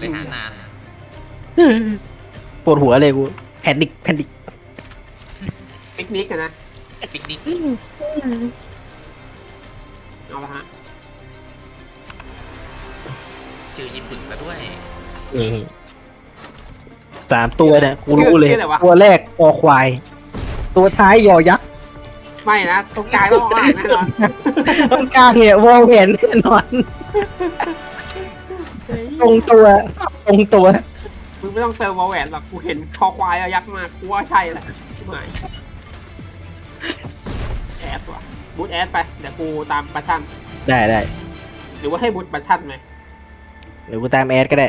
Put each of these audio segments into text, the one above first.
เลยหานานปวดหัวเลยกูแพนิคแพนิคปิกนิกอะนะปิกนิกเอาละฮะชื่อญี่ปุ่นซะด้วยนี่สามตัวเนี่ยกูรู้เลยตัวแรกคอควาย ตัวท้ายยอยักษ์ไม่นะตรงกลางต้องอ่านแน่นอนต้นกลางเนี่ยวอลแหวนแน่นอน ตรงตัวตรงตัว มึงไม่ต้องเติมวอลแหวนหรอกกูเห็นคอควายเอายักษ์มากูว่าใช่แหละไม่แอดว่ะบูทแอดไปเดี๋ยวกูตามบัชชั่นได้ได้หรือว่าให้บูทบัชชั่นไหมเดี๋ยวกูตามแอดก็ได้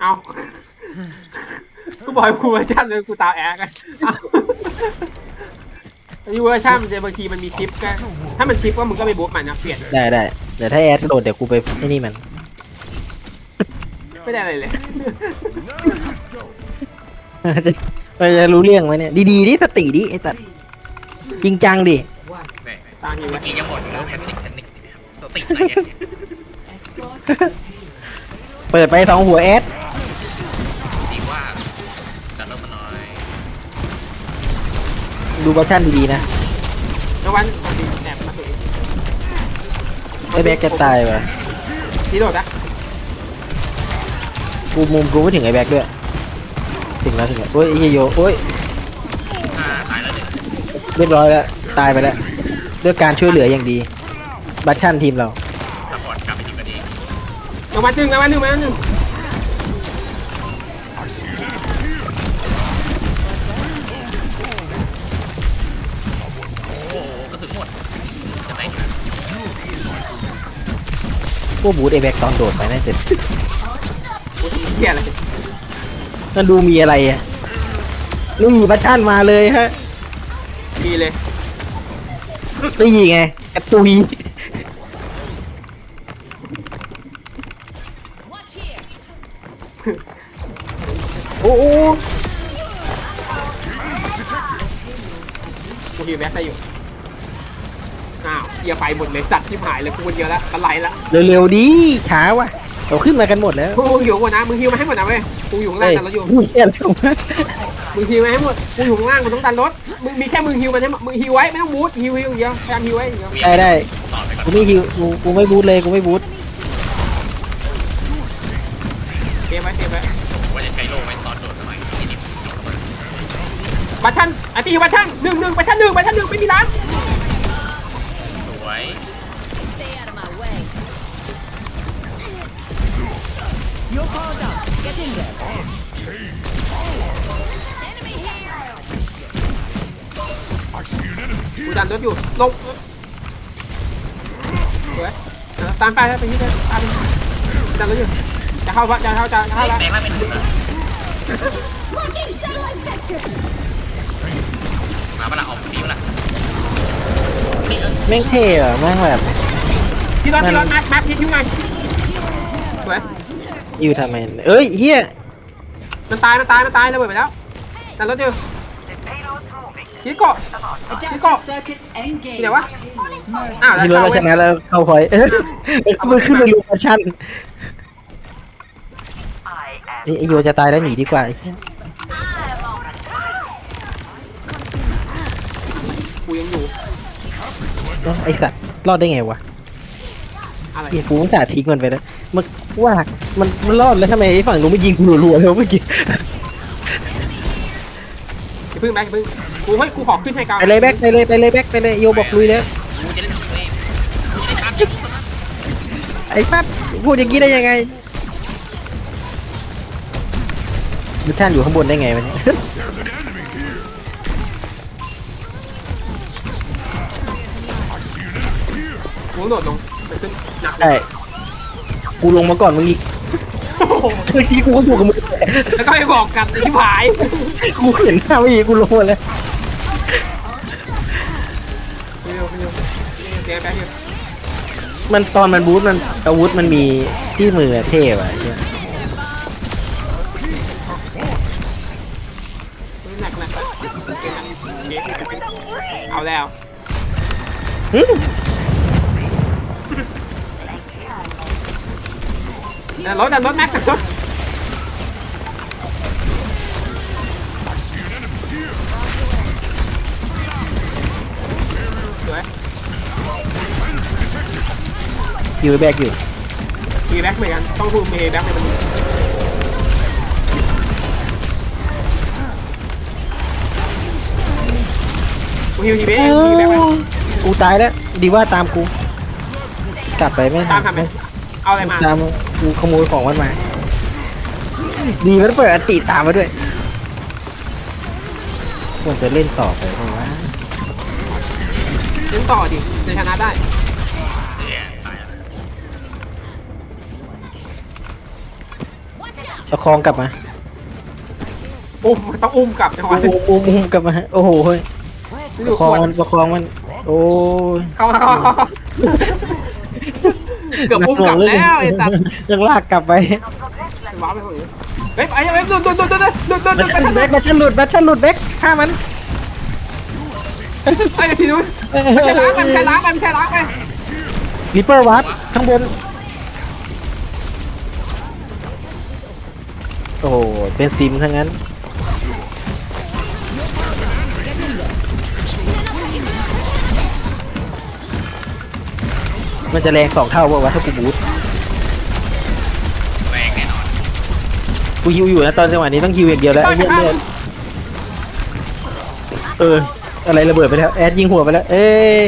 เอากูบอกให้กูบัชชั่นเลยกูตามแอดกันเอายูเวอร์ชันมันจะบางทีมันมีคลิปก็ถ้ามันคลิปว่ามึงก็ไปบูทมันนะเปลี่ยนได้ได้เดี๋ยวถ้าแอดโหลดเดี๋ยวกูไปไอ้นี่มัน ไม่ได้อะไรเลยมันจะรู้เรื่องไหมเนี่ย ดีๆดิสติดิไอ้สัตว์จริงจังดิเนี่ยตามยูเมื่อกี้ยังหมดอยู่แล้วแพนิคแพนิคสติอะไรเงี้ยเปิดไปสองหัวแอดดีว่าจะเริ่มมาหน่อยดูเวอร์ชันดีๆนะแล้ววันแอบมาสุดไอ้แบ็กจะตายว่ะนี่โดดนะ กูมุมกูไม่ถึงไอ้แบ็กด้วย ถึงแล้วถึงแล้วโอ้ยไอ้เหี้ยโยโอ้ยอ่าตายแล้วเนี่ยเรียบร้อยแล้ว ตายไปแล้ว ด้วยการช่วยเหลืออย่างดี บัตชั่นทีมเรา สปอร์ตกลับไปทีมกันเองรางวัลหนึ่งรางวัลหนึ่งรางวัลหนึ่งโอ้โหกระสุนหมดจะไหนพวกบูธไอ้แบ็กตอนโดดไปน่าจะ เหี้ยอะไรมันดูมีอะไรอะนี่บัตชั่นมาเลยฮะดีเลยนี่ไงกระตุย Watch here. โอ้โหกูฮิวแบ็คได้อยู่ อ้าวเกียร์ไฟหมดเลยสัตว์ที่หายเลยกูคนเดียวแล้วกันไหลละเร็วๆดีช้าว่ะ เราขึ้นมากันหมดแล้วกูอยู่ข้างบนนะมึงฮิวมาให้หมดนะเว้ยกูอยู่ข้างล่างแต่รถอยู่เฮียชมมึงฮิวมาให้หมดกูอยู่ข้างล่างกูต้องดันรถมึงมีแค่มึงฮิวมันให้หมดมึงฮิวไว้ไม่ต้องบูทฮิวฮิวอย่างเดียวพยายามฮิวไว้อย่างเดียวได้ได้ต่อไปก่อนกูไม่ฮิวกูกูไม่บูทเลยกูไม่บูทเกมไว้เกมไว้ว่าจะใช้โล่ไว้ตอนโดดหน่อยนิดบัตชันอาตีบัตชันหนึ่งหนึ่งบัตชันหนึ่งบัตชันหนึ่งไม่มีร้าน You're called up. Get in there. Enemy here. กูดันรถอยู่ลงสวยเออตามไปแล้วไปที่เดิมตามไปดันรถอยู่จะเข้าปะจะเข้าจะเข้าแปลแล้วงร่างเป็นหุ่นนะ Locking satellite vector. มาเวลาออกดีเวลาแม่งเท่อะแม่งแบบที่รถที่รถแม็กแม็กฮิวไงสวย อยู่ทำไมเอ้ยเฮียมันตาย มันตาย มันตายระเบิดไปแล้วแต่รถอยู่ยิงเกาะ Adaptive circuits engaged. เดี๋ยววะอ้าวแล้วที่รถเข้าเราเว้ชยนะแล้วเข้าพอยเออมันขึ้นไปรูปชั่นไอ้โยจะตายแล้วหนีดีกว่าไอ้เหี้ยกูยังอยู่ เอ้าไอสัตว์รอดได้ไงวะอะไรเฮียกูต้องสาทิ้งมันไปแล้ว มันว่ามันมันรอดแล้วทำไมไอ้ฝั่งนู้นไม่ยิงกูรัวๆเลยเมื่อกี้อย่าพึ่งแบ็คอย่าพึ่งกูเฮ้ยกูขอขึ้นให้กาวไปเลยแบ็คไปเลยไปเลยแบ็คไปเลยโยบอกลุยแล้วกูจะได้ทำเองกูจะได้ทำอย่างนี้ไอ้ปั๊บพูดอย่างนี้ได้ยังไงมิชชั่นอยู่ข้างบนได้ไงมันยกูโดดลงไปขึ้นหนักใช่ กูลงมาก่อนมึงอีกโอ้โหเมื่อกี้กูก็อยู่กับมึงแล้วก็ไปบอกกันไอ้ที่ผายกูเห็นหน้าไม่อีกกูลงมาแล้วไปเร็วไปเร็วเดี๋ยวแบ็คอยู่มันตอนมันบูทมันอาวุธมันมีที่มือเท่ว่ะไอ้เหี้ยหนักหนักเอาแล้วหึ ดันรถดันรถแม็กซ์ดันรถสวยฮิวแบกอยู่มีแบ็คเหมือนกันต้องดูมีแบ็คในมันกูฮิวทีเบ้มีแบ็คไหมกูตายแล้วดีว่าตามกู กลับไปไหมตามทำไหม เอาอะไรมา ตามกูขโมยของมันมา ดีมันเปิดอันติตามมาด้วยควรจะเล่นต่อไปเพราะว่าเล่นต่อดิจะชนะได้เนี่ยตายแล้วประคองกลับมาอุ้มต้องอุ้มกลับจังหวะอุ้มอุ้มอุ้มกลับมา โอ้โหเฮ้ยนี่ปดูระขคองวดมันประคองมัน โอ้ยเข้าเข้าเข้า เข้าเกือบอุ้มกลับแล้วไอ้สัตว์ยังลากกลับไปว้าวไปคนอื่นเฮ้ยไอ้เฮ้ยโดนโดนโดนโดนโดนโดนโดมันนชันแบกมันชันหลุดมันชันหลุดแบกฆ่ามันไอ้ทีนู้นมันใช่ล้างมันใช่ล้างมันใช่ล้างไปริปเปอร์วัดข้างบนโอ้โหเป็นซิมทั้งนั้น มันจะแรงสองเท่าป่าวะถ้ากูบูทแรงแน่นอนกูฮิวอยู่นะตอนจังหวะนี้ต้องฮิวอย่างเดียวแล้วไอ้เหี้ยเลือดเออ อะไรระเบิดไปแล้วแอดยิงหัวไปแล้ว เอ้ย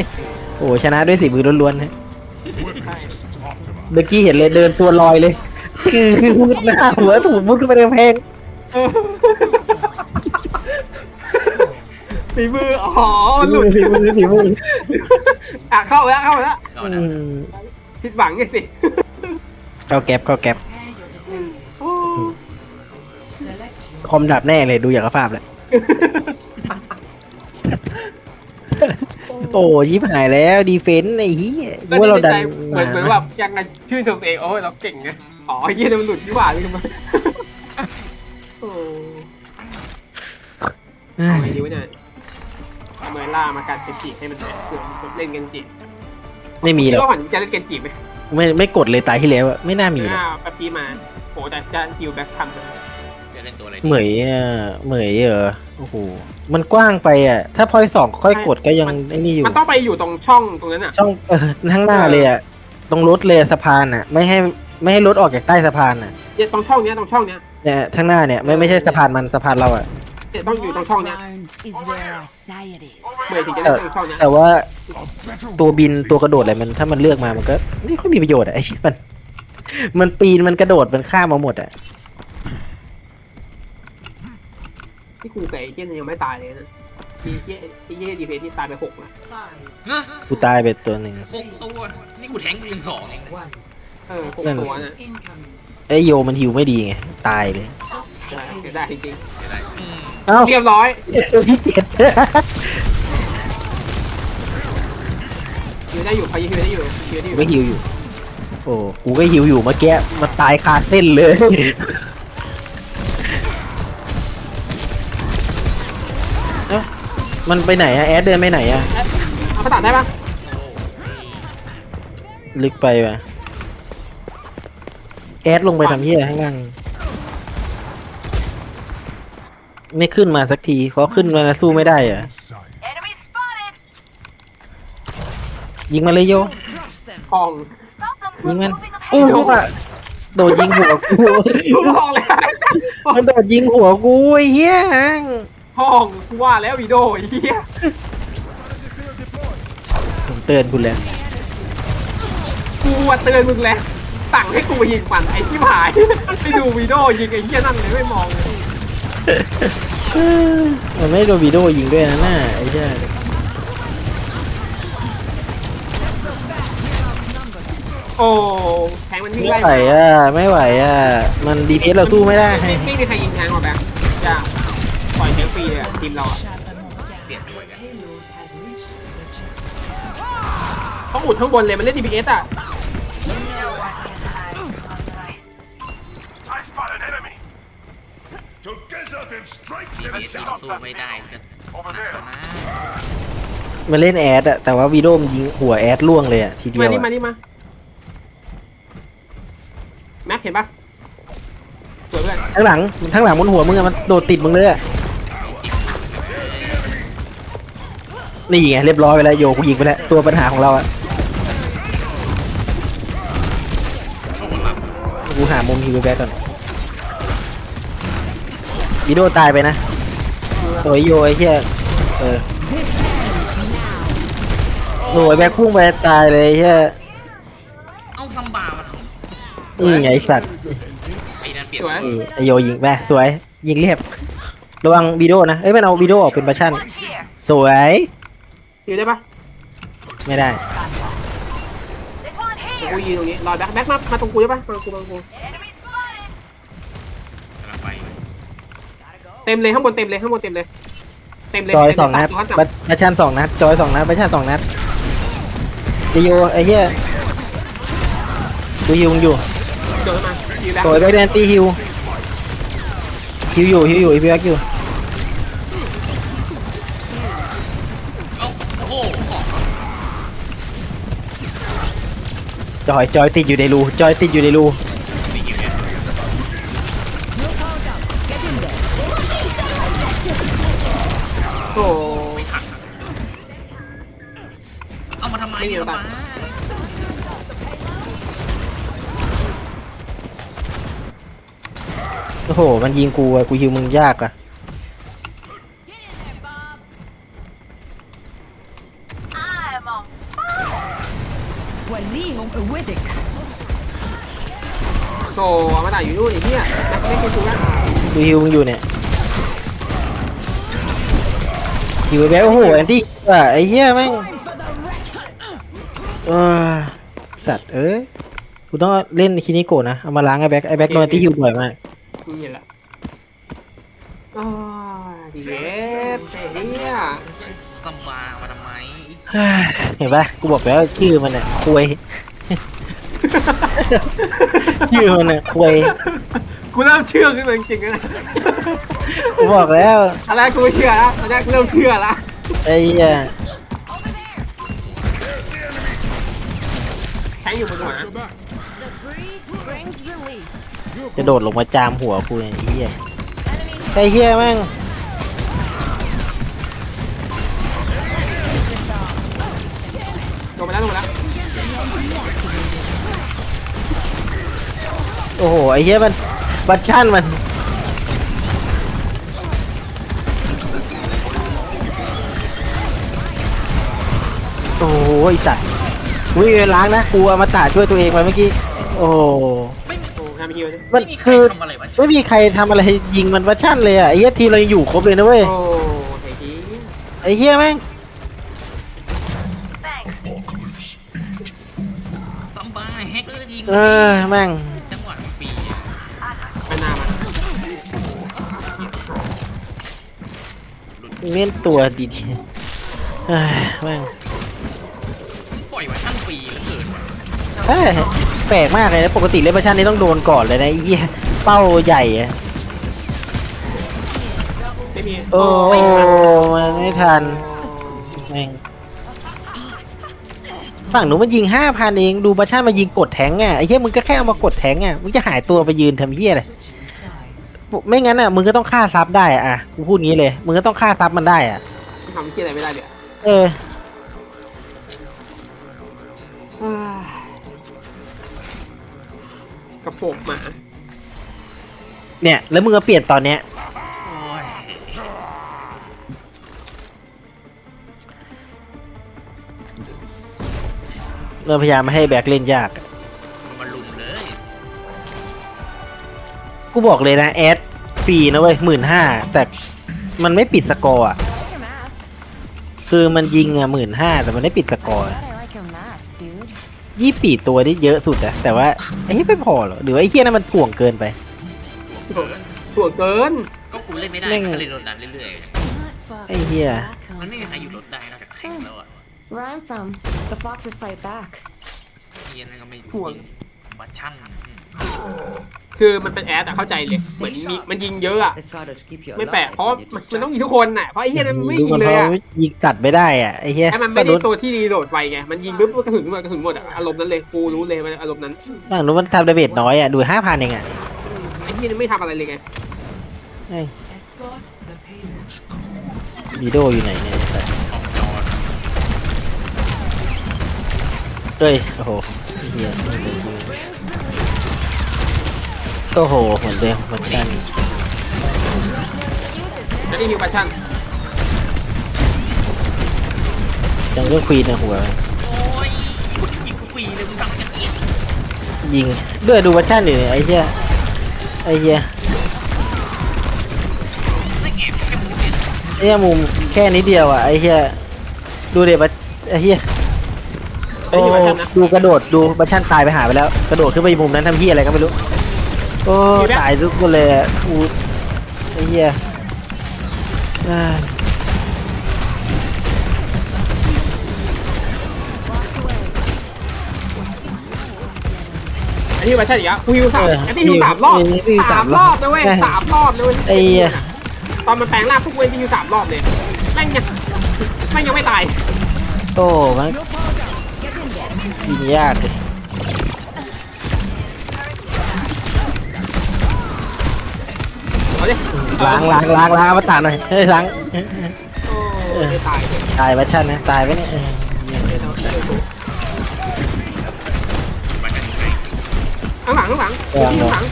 โอ้โหชนะด้วยสีมือล้วนๆนะเมื่อกี้เห็นเลยเดินตัวลอยเลย คือคือมุดหน้าหัวถูกมุดขึ้นไปในกำแพงฝีมืออ๋อหลุดฝีมือฝีมือ อะเข้าแล้วเข้าแล้วก็อืนะมผิดหวังไงสิเข้าแก๊ปเข้าแก๊ปโอ้คอมดับแน่เลยดูอย่างกระภาพแหละโอ้ยิบหายแล้วดีเฟนต์ไอ้เหี้ยกูว่าเราดันเหมือนเหมือนแบบยังไงชื่นชมตัวเองโอ้ยเราเก่งไงอ๋อไอ้เหี้ยมันหลุดที่หว่าเลยมันโอ้เอาไงดีวะเนี่ย เอาเมล่ามาการเกนจิให้มันเสือกเล่นเกนจิไม่มีหรคิดอกว่าฝันจะเล่นเกนจิไหมไม่ไม่กดเลยตายที่แล้วอะไม่น่ามีหรอกหน้าแป๊บปีมาโหแต่จะฮิวแบ็คทำเลยจะเล่นตัวอะไรเหมยอะเหมยเออโอ้โหมันกว้างไปอะ ถ้าพอยสองค่อยกดก็ยังไอ้นี่อยู่ มันต้องไปอยู่ตรงช่องตรงนั้นอะ ช่องเออข้างหน้าเลยอะตรงรถเลยอะสะพานอะ ไม่ให้ไม่ให้รถออกจากใต้สะพานอะเนี่ยตรงช่องเนี้ยตรงช่องเนี้ย เนี่ยข้างหน้าเนี่ยไม่ไม่ใช่สะพานมันสะพานเราอะเนี่ย ต้องอยู่ตรงช่องเนี้ย is where I say it is. เมื่อถึงจะได้ตรงช่องเนี้ยแต่ว่าตัวบินตัวกระโดดอะไรมันถ้ามันเลือกมามันก็ไม่ค่อยมีประโยชน์อะไอ้เหี้ยมัน มันปีนมันกระโดดมันข้ามมาหมดอะที่ครูกับไอ้เหี้ยยังไม่ตายเลยนะไอ้เหี้ยไอ้เหี้ยดีเพที่ตายไปหกนะฮะกูตายไปตัวหนึ่งหกตัว นี่กูแทงกูยังสองเองเออหกตัวนะไอ้โยมันหิวไม่ดีไงตายเลยใช่เสียได้จริงเดี๋ยวได้อืม เอ้าๆเรียบร้อยตัวที่เจ็ดฮิวได้อยู่พอยิงฮิวได้อยู่ฮิวได้อยู่ไม่หิวอยู่ โอ้กูก็หิวอยู่เมื่อกี้มาตายคาเส้นเลย เอ้ามันไปไหนอะแอดเดินไปไหนอะเอาภาษาได้ปะลึกไปว่ะแอดลงไปทำเหี้ยข้างล่าง ไม่ขึ้นมาสักทีเขาขึ้นมาแล้วสู้ไม่ได้เหรอะ Enemy spotted. ยิงมาเลยโยทอง Stop them ยิง from มัน moving the โอ้โหอะโดดยิงหัวกูทองเลยมันโดดยิงหัวกูไอ้เหี้ยทองกูว่าแล้ววีโดไอ้เหี้ยผมเตือนคุณแล้วกูว่าเตือนมึงแล้วสั่งให้กูยิงมันไอ้ที่หายไปดูวีโดยิงไอ้เหี้ยนั่นเลยไม่มองเลย มันไม่โดนวีโดยิงด้วยนะน่าไอ้เหี้ยโอ้แทงมันวิ่งไม่ไล่ไหวอะไม่ไหวอะมันดีเพสเราสู้ไม่ได้ไม่ไม่มีใครยิงแทงหรอกแบงค์จ้าปล่อยเสียงฟรีเลยอะทีมเราอะเปลี่ยนตัวกันต้องอุดข้างบนเลยมันเล่น DPS อะ ที them นี้ทีม down. สู้ไม่ได้ก็ Over there. นะมันเล่นแอดอะแต่ว่าวีโดมนยิงหัวแอดล่วงเลยอะทีเดียมาวนี่อะมานี่มาแแม็กเห็นปะสวยเพื่อนข้างหลังข้างหลังบนหัวมึงอะมันโดดติดมึงเลยอะนี่ไงเรียบร้อยไปแล้วโยกูยิงไปแล้วตัวปัญหาของเราอะโอ้โหหลับกูหามุมฮิวแบ็กก่อน วิโดตายไปนะโอ้ยโยไอ้เหี้ยเออโอ้ยแบ็กพุ่งไปตายเลยไอ้เหี้ยเอาซัมบามาทอืมไอ้สัตว์ำไอ้นั่นเปลี่ยนสวยเออไอโยยิงไปสวย ยิงเรียบ ระวังวีโดนะ เอ้ยมันเอาวีโดออกเป็นประชัน Watch here. สวย อยู่ได้ปะไม่ได้ This one เดี๋ยว here. กูยืนตรงนี้รอแบ็คแบ็คมามาตรงกูได้ปะมาตรงกูมาตรงกู Enemy เต็มเลยข้างบนเต็มเลยข้างบนเต็มเลยเต็มเลยจอยเต็มเลยสองนัดตัวข้างประประชันสองนัดจอยสองนัดประชันสองนัดไอโยไอเหี้ยกูฮิวมึงอยู่เจอมายืนแล้วสวยไปแดนตีฮิวฮิวอยู่ฮิวอยู่ไอพี่แบ็กอยู่เอ้าโอ้โหออกจอยจอยติดอยู่ในรูจอยติดอยู่ในรู โอ้โห มันยิงกูอะกูยิงมึงยากอะวันนี้มงอเวดิกโตมาหนอยู่นู่นไอ้เนี่ยไม่กินถูกนะดูยิวมึงอยู่เนี่ยอยู่แล้วโอ้โหแอนตี้ว่ะไอ้เหี้ยแม่งเออสัตว์เอ้ยกูต้องเล่นคินิโกะนะ เอามาล้างไอ้แบ็คไอ้แบ็คโดนที่ฮิวบ่อยมาก กูเห็นละอ้าวดีเวฟไอ้เหี้ยซัมบามาทำไมเฮ้ยเห็นปะกูบอกแล้วชื่อมันอะควยชื่อมันอะควยกูเริ่มเชื่อขึ้นมาจริงๆนะกูบอกแล้วตอนแรกกูไม่เชื่อแล้วตอนแรกกูเริ่มเชื่อละไอ้เหี้ยแทงอยู่บนหัว จะโดดลงมาจามหัวกูเนี่ยไอ้เหี้ยไอ้เหี้ยแม่งลงไปแล้วลงไปแล้วโอ้โหไอ้เหี้ยมันบัตชั่นมันโอ้โหไอ้สัตว์วิ่งไปล้างนะกูเอามาตาช่วยตัวเองไปเมื่อกี้โอ้โหโอ้ ทำฮิวดิมันไม่มีใครคือทำอะไรวะไม่มีใครทำอะไรยิงมันวัชั่นเลยอะไอ้เหี้ยทีมเรายังอยู่ครบเลยนะเว้ยโอ้ไอ้เหี้ยไอ้เหี้ยแม่ง Thanks. ซัมบาแฮกเกอร์ยิงเออแม่งจังหวะมันฟรีอะไปหน้ามาเล่นตัวดีๆเอ้ยแม่ง เอ้ยแปลกมากเลยนะปกติเล่นวัชั่นนี้ต้องโดนก่อนเลยนะไอ้เหี้ยเป้าใหญ่อะไม่มีโอ้มันไม่ทันแม่งฝั่งหนูมันยิงห้าพันเองดูบัชชั่นมายิงกดแทงอะไอ้เหี้ยมึงก็แค่เอามากดแทงอะมึงจะหายตัวไปยืนทำเหี้ยอะไรไม่งั้นอะมึงก็ต้องฆ่าซับได้อะกูพูดงี้เลยมึงก็ต้องฆ่าซับมันได้อะทำที่อะไรไม่ได้เลยเออ กระโปงหมา เนี่ย แล้วมึงก็เปลี่ยนตอนเนี้ย โอ้ยเราพยายามไม่ให้แบกเล่นยากมันลุมเลย กูบอกเลยนะ แอดฟรีนะเว้ยหมื่นห้าแต่มันไม่ปิดสกอร์อะ Your mask. คือมันยิงอะหมื่นห้าแต่มันไม่ปิดสกอร์ Glad I ยี่สี่ตัวนี่เยอะสุดอะแต่ว่าไอ้เหี้ยไม่พอเหรอหรือว่าไอ้เหี้ยนั่นมันถ่วงเกินไปตัวเกิน ก็กูเล่นไม่ได้แม่งมันก็เลยโดนดันเรื่อย Not far. ไอ้เหี้ยๆมันไม่มีใครอยู่รถได้นอกจากแข่งแล้วอะ Where I'm from, the foxes fight back. เฮียนั่นก็ไม่อยู่ห่วงจริงบัตชั่นอืม คือมันเป็นแอดอะเข้าใจเลยเหมือนมีมันยิงเยอะอะ It's harder to keep you ไม่แปลก alive เพราะว่า when you're มันมันต้อง distracted. ยิงทุกคนน่ะเพราะไอ้เหี้ยนั้นมันไม่ดูยิมันงเลเพยราะอะยิงจัดไม่ได้อะไอ้เหี้ยไอ้มันไม่ก็ได้รู้ตัวที่รีโหลดไวไงมันยิงปุ๊บกระสุนหมดกระสุนหมดอะอารมณ์นั้นเลยกูรู้เลยมันอารมณ์นั้นฝั่งนู้นมันทำดาเมจน้อยอะดูห้าพันเองอะไอ้ที่ไม่ทำอะไรเลยไงเฮ้ย Escort the payload. วีโดอยู่ไหนเนี่ยไอ้สัสเฮ้ยโอ้โหไอ้เหี้ย โอ้โหเหมือนเดิมเหมือนกันแล้วนี่ฮิวแฟชั่นจังเรื่องควีนในหัว โอ้ยคุณยิงกูฟรีเลยมึงทำกันเองยิงด้วยดูวัชั่นอยู่เนี่ยไอ้เหี้ยไอ้เหี้ยไม่เก็บแค่มึงเนี่ยไอ้เหี้ยมุมแค่นิดเดียวอะไอ้เหี้ยดูเดี๋ยวบัไอ้เหี้ยไอ้โอ้ฮิวแฟชั่นนะดูกระโดดดูบัชั่นตายไปหาไปแล้ว กระโดดขึ้นไปมุมนั้นทำเหี้ยอะไรก็ไม่รู้ โอ้ตายทุกคนเลยอะกูไอ้เหี้ยอ่าไอ้ฮิวแฟชั่นอีกอะกูฮิวสามไอ้ที่ฮิวสามรอบสามรอบนะเว้ยสามรอบนะเว้ยไอ้เหี้ยตอนมันแปลงร่างพวกเว้ยที่ฮิวสามรอบเลยแม่งยังแม่งยังไม่ตายโอ้มันยิงยากเลย เอาดิล้างล้างล้างล้างมาตาหน่อยเฮ้ยล้างโอ้ไม่ตายเลยตายบัชั่นนะตายไปเนี่ยเออมาจากไหนข้างหลังข้างหลังข้างหลัง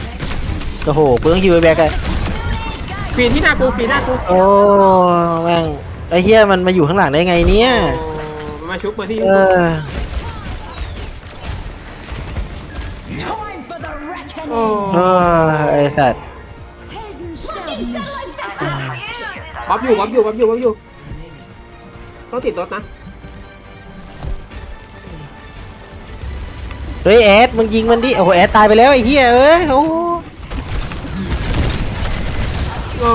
โอ้โหเพิ่งฮิวไอ้แบ็กอะฟีนที่หน้ากูฟีนหน้ากูโอ้แม่งไอ้เฮียมันมาอยู่ข้างหลังได้ไงเนี่ยมันมาชุบมาที่เออ Time for the reckoning. โอ้ เออไอ้สัตว์ บ๊อบอยู่บ๊อบอยู่บ๊อบอยู่บ๊อบอยู่ต้องติดรถนะเฮ้ยแอดมึงยิงมันดิ โอ้โหแอดตายไปแล้วไอ้เฮียเอ้ยโอ้โหโอ้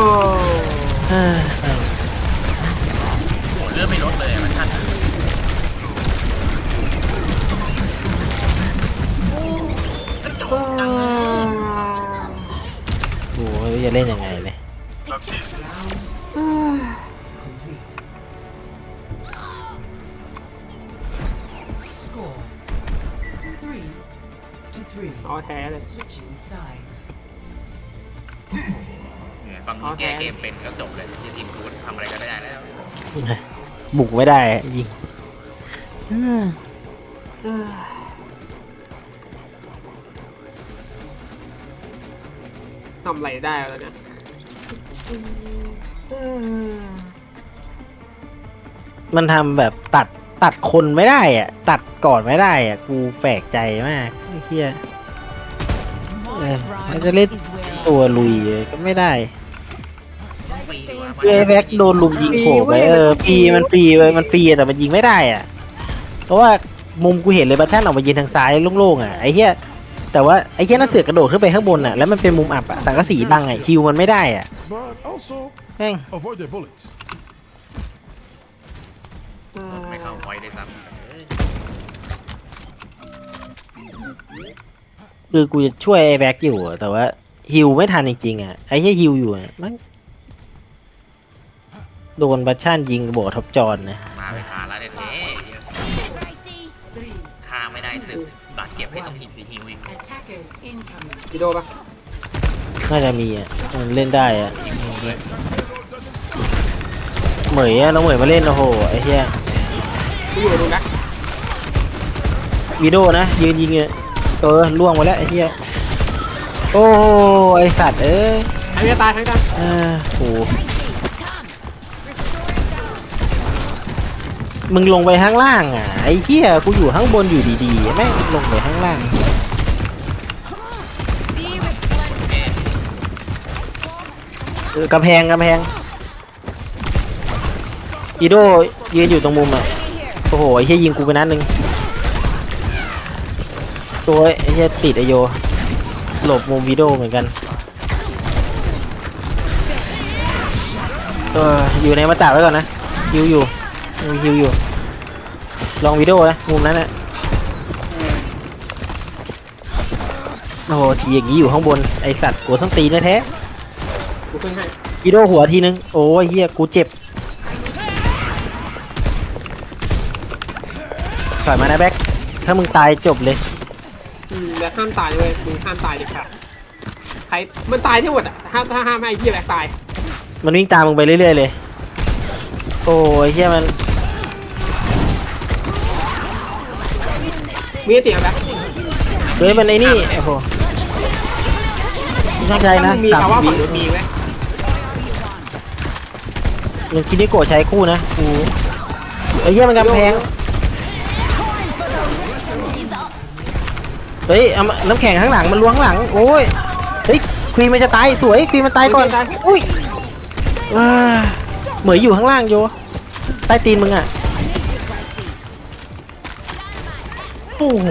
เออโหเลือดไม่ลดเลยมันท่านโอ้โหไม่รู้จะเล่นยังไง แท้เลย Switching sides. เนี่ยฟังมึงแก้เกมเป็นก็จบเลยที่ทีมกูทำอะไรก็ได้แล้ว บุกไม่ได้อะยิงเออทำอะไรได้แล้วเนี่ยมันทำแบบตัดตัดคนไม่ได้อะตัดก่อนไม่ได้อะกูแปลกใจมากไอ้เฮียเออ มันจะเล่นตัวลุยก็ไม่ได้คือไอ้แบ็กโดนลุมยิงโผล่ไปเออปีมันปีไปมันปีแต่มันยิงไม่ได้อะ เพราะว่ามุมกูเห็นเลยบัตชันออกมายิงทางซ้ายโล่งๆอะไอ้เหี้ยแต่ว่าไอ้เหี้ยน่าเสือกกระโดดขึ้นไปข้างบนอะแล้วมันเป็นมุมอับอะสังกะสีบังอะคิวมันไม่ได้อะ But also แม่ง avoid the bullets. ไม่เข้าไว้ได้ซ้ำเอ้ย คือกูจะช่วยไอ้แบ็กอยู่อะแต่ว่าฮิวไม่ทันจริงๆอะไอ้เหี้ยฮิวอยู่อะมันโดนบัตชันยิงโบท็อปจอนนะมาไปพาแล้วเท่ๆฆ่าไม่ได้สึกบาดเจ็บให้ต้องหินไปฮิวอีก Attackers incoming. วิดีโอปะน่าจะมีอะมันเล่นได้อะเหมยอะน้องเหมยมาเล่นโอ้โหไอ้เหี้ยกูอยู่ดูนะวีโดนะยืนยิงเนี่ย เออล่วงไปแล้วไอ้เหี้ยโอ้ไอสัตว์เอ้ยใครจะตายใครจะเออโหมึงลงไปข้างล่างอะไอ้เหี้ยกูอยู่ข้างบนอยู่ดีๆแม่งลงไปข้างล่างเออกำแพงกำแพงอีโดยืนอยู่ตรงมุมอะโอ้โหไอ้เหี้ยยิงกูไปนัดหนึ่ง ตัวไอ้เหี้ยติดไอโย หลบมุมวิดีโอเหมือนกันเอออยู่ในมาตาไว้ก่อนนะฮิวอยู่มีฮิวอยู่ ลองวิดีโอนะมุมนั้นนะโอ้โหทีอย่างนี้อยู่ข้างบนไอสัตว์กูต้องตีแท้กูขึ้นให้ๆอีโดหัวทีนึง โอ้ยเฮียกูเจ็บถอยมานะแบ็คถ้ามึงตายจบเลย อืมแล้วห้ามตายเลยมึงห้ามตายเด็ดขาดใครมันตายที่หมดอะถ้าถ้าห้ามให้ไอ้เหี้ยแบกตาย มันวิ่งตามมึงไปเรื่อยๆเลย โอ้ยเฮียมันมีไอ้เตียงแบก เฮ้ยมันไอ้นี่โอ้โหไม่ใช่ใจถ้านะมึงมีสามคำว่าสิฝั่บงนู้นมีไหมมันคิดนิโกะใช้คู่นะกูเฮ้ยเฮียมันกำแพง เฮ้ยเอามาน้ำแข็งข้างหลังมันล้วงข้างหลัง โอ้ย เฮ้ยควีนมันจะตายสวยควีนมันตายก่อนอุ้ยว้าเหมยอยู่ข้างล่างโยใต้ตีนมึงอะโอ้โห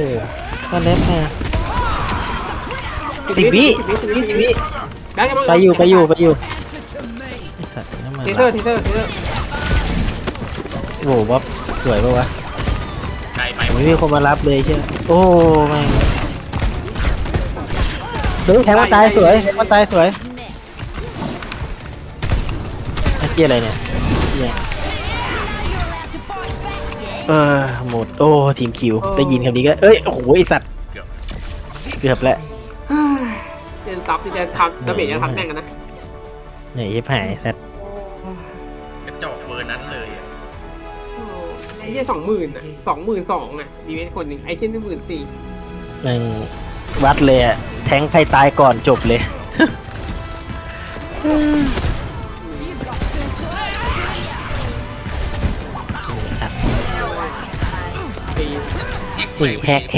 ตอนเล็บมาสิบวิสิบวิสิบวิแบกกำลังไปอยู่ไปอยู่ไปอยู่ไอ้สัตว์น้ำมันเทเซอร์เทเซอร์เทเซอร์โอ้โหบ๊อบสวยปะวะไกลไปไม่มีคนมารับเลยใช่ไหมโอ้แม่ง เฮ้ยแทงมันตายสวยแทงมันตายสวยไอ้เกียอะไรเนี่ยเหี้ยเออหมดโอ้ทีมคิวได้ยินคำนี้ก็เอ้ยโอ้โหไอสัตว์เกือบแล้วเจนซับที่จะทำจะเบียดจะทำแม่งกันนะไหนยิบหายสัตว์กระจอกเบอร์นั้นเลยอะโอ้ไอ้เหี้ยสองหมื่นอะสองหมื่นสองอะดีเวนคนหนึ่งไอ้เช่นหนึ่งหมื่นสี่แม่ง วัดเลยอะแทงใครตายก่อนจบเลยปีแฮกอุ้ยแฮกแฮ